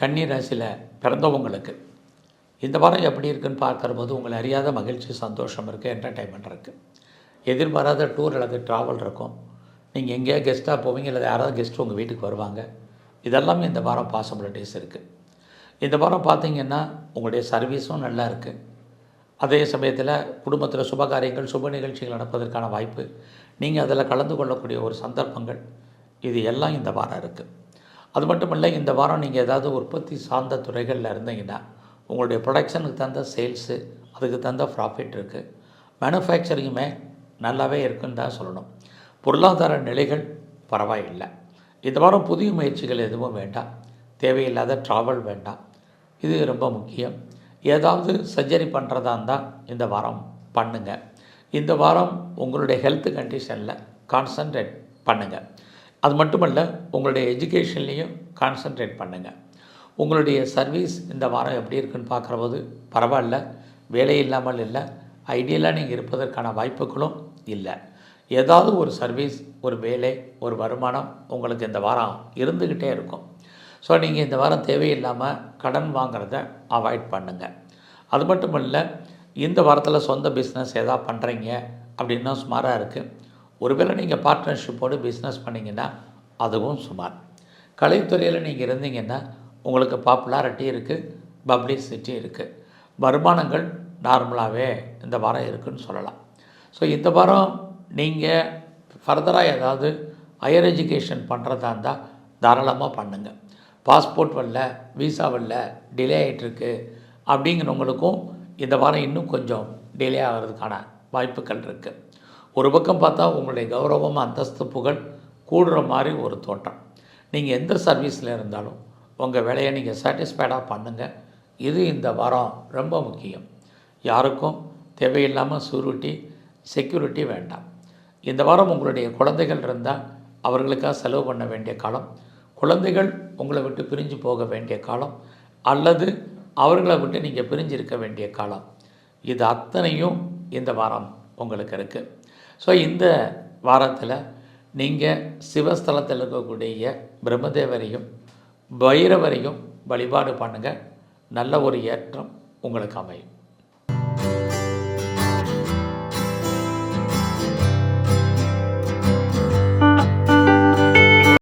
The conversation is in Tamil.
கன்னி ராசியில் பிறந்தவங்களுக்கு இந்த வாரம் எப்படி இருக்குன்னு பார்க்குற போது உங்களை அறியாத மகிழ்ச்சி சந்தோஷம் இருக்குது என்டர்டைன்மெண்ட் இருக்குது எதிர்பாராத டூர் அல்லது ட்ராவல் இருக்கும். நீங்கள் எங்கேயா கெஸ்ட்டாக போவீங்க இல்லை யாராவது கெஸ்ட் உங்கள் வீட்டுக்கு வருவாங்க. இதெல்லாமே இந்த வாரம் பாசிபிலிட்டிஸ் இருக்குது இந்த வாரம் பார்த்தீங்கன்னா உங்களுடைய சர்வீஸும் நல்லா இருக்குது அதே சமயத்தில் குடும்பத்தில் சுபகாரியங்கள் சுப நிகழ்ச்சிகள் நடப்பதற்கான வாய்ப்பு. நீங்கள் அதில் கலந்து கொள்ளக்கூடிய ஒரு சந்தர்ப்பங்கள். இது எல்லாம் இந்த வாரம் இருக்குது அது மட்டும் இல்லை இந்த வாரம் நீங்கள் ஏதாவது உற்பத்தி சார்ந்த துறைகளில் இருந்தீங்கன்னா உங்களுடைய ப்ரொடக்ஷனுக்கு தகுந்த சேல்ஸு அதுக்கு தகுந்த ப்ராஃபிட் இருக்குது மேனுஃபேக்சரிங்குமே நல்லாவே இருக்குன்னு தான் சொல்லணும். பொருளாதார நிலைகள் பரவாயில்லை. இந்த வாரம் புதிய முயற்சிகள் எதுவும் வேண்டாம். தேவையில்லாத ட்ராவல் வேண்டாம். இது ரொம்ப முக்கியம். ஏதாவது சர்ஜரி பண்ணுறதா இருந்தால் இந்த வாரம் பண்ணுங்கள் இந்த வாரம் உங்களுடைய ஹெல்த் கண்டிஷனில் கான்சன்ட்ரேட் பண்ணுங்கள் அது மட்டுமல்ல உங்களுடைய எஜுகேஷன்லேயும் கான்சன்ட்ரேட் பண்ணுங்கள் உங்களுடைய சர்வீஸ் இந்த வாரம் எப்படி இருக்குன்னு பார்க்குறபோது பரவாயில்ல வேலை இல்லாமல் இல்லை ஐடியலாக நீங்கள் இருப்பதற்கான வாய்ப்புகளும் இல்லை. ஏதாவது ஒரு சர்வீஸ் ஒரு வேலை ஒரு வருமானம் உங்களுக்கு இந்த வாரம் இருந்துக்கிட்டே இருக்கும். ஸோ நீங்கள் இந்த வாரம் தேவையில்லாமல் கடன் வாங்குறத அவாய்ட் பண்ணுங்கள் அது மட்டும் இல்லை இந்த வாரத்தில் சொந்த பிஸ்னஸ் எதாவது பண்ணுறீங்க அப்படின்னா சுமாராக இருக்குது ஒருவேளை நீங்கள் பார்ட்னர்ஷிப்போடு பிஸ்னஸ் பண்ணிங்கன்னா அதுவும் சுமார். கலைத்துறையில் நீங்கள் இருந்தீங்கன்னா உங்களுக்கு பாப்புலாரிட்டி இருக்குது பப்ளிசிட்டி இருக்குது வருமானங்கள் நார்மலாகவே இந்த வாரம் இருக்குன்னு சொல்லலாம். ஸோ இந்த வாரம் நீங்கள் ஃபர்தராக ஏதாவது ஹையர் எஜுகேஷன் பண்ணுறதா இருந்தால் தாராளமாக பண்ணுங்கள் பாஸ்போர்ட் வரல விசா வரல டிலே ஆகிட்டுருக்கு அப்படிங்கிறவங்களுக்கும் இந்த வாரம் இன்னும் கொஞ்சம் டிலே ஆகிறதுக்கான வாய்ப்புகள் இருக்குது ஒரு பக்கம் பார்த்தா உங்களுடைய கௌரவம் அந்தஸ்து புகழ் கூடுற மாதிரி ஒரு தோட்டம். நீங்கள் எந்த சர்வீஸில் இருந்தாலும் உங்கள் வேலையை நீங்கள் சாட்டிஸ்ஃபைடாக பண்ணுங்கள் இது இந்த வாரம் ரொம்ப முக்கியம். யாருக்கும் தேவையில்லாமல் சூரிட்டி செக்யூரிட்டி வேண்டாம். இந்த வாரம் உங்களுடைய குழந்தைகள் இருந்தால் அவர்களுக்காக செலவு பண்ண வேண்டிய காலம் குழந்தைகள் உங்களை விட்டு பிரிஞ்சு போக வேண்டிய காலம் அல்லது அவர்களை விட்டு நீங்கள் பிரிஞ்சு இருக்க வேண்டிய காலம். இது அத்தனையும் இந்த வாரம் உங்களுக்கு இருக்குது ஸோ இந்த வாரத்தில் நீங்கள் சிவஸ்தலத்தில் இருக்கக்கூடிய பிரம்மதேவரையும் பைரவரையும் வழிபாடு பண்ணுங்கள் நல்ல ஒரு ஏற்றம் உங்களுக்கு அமையும்.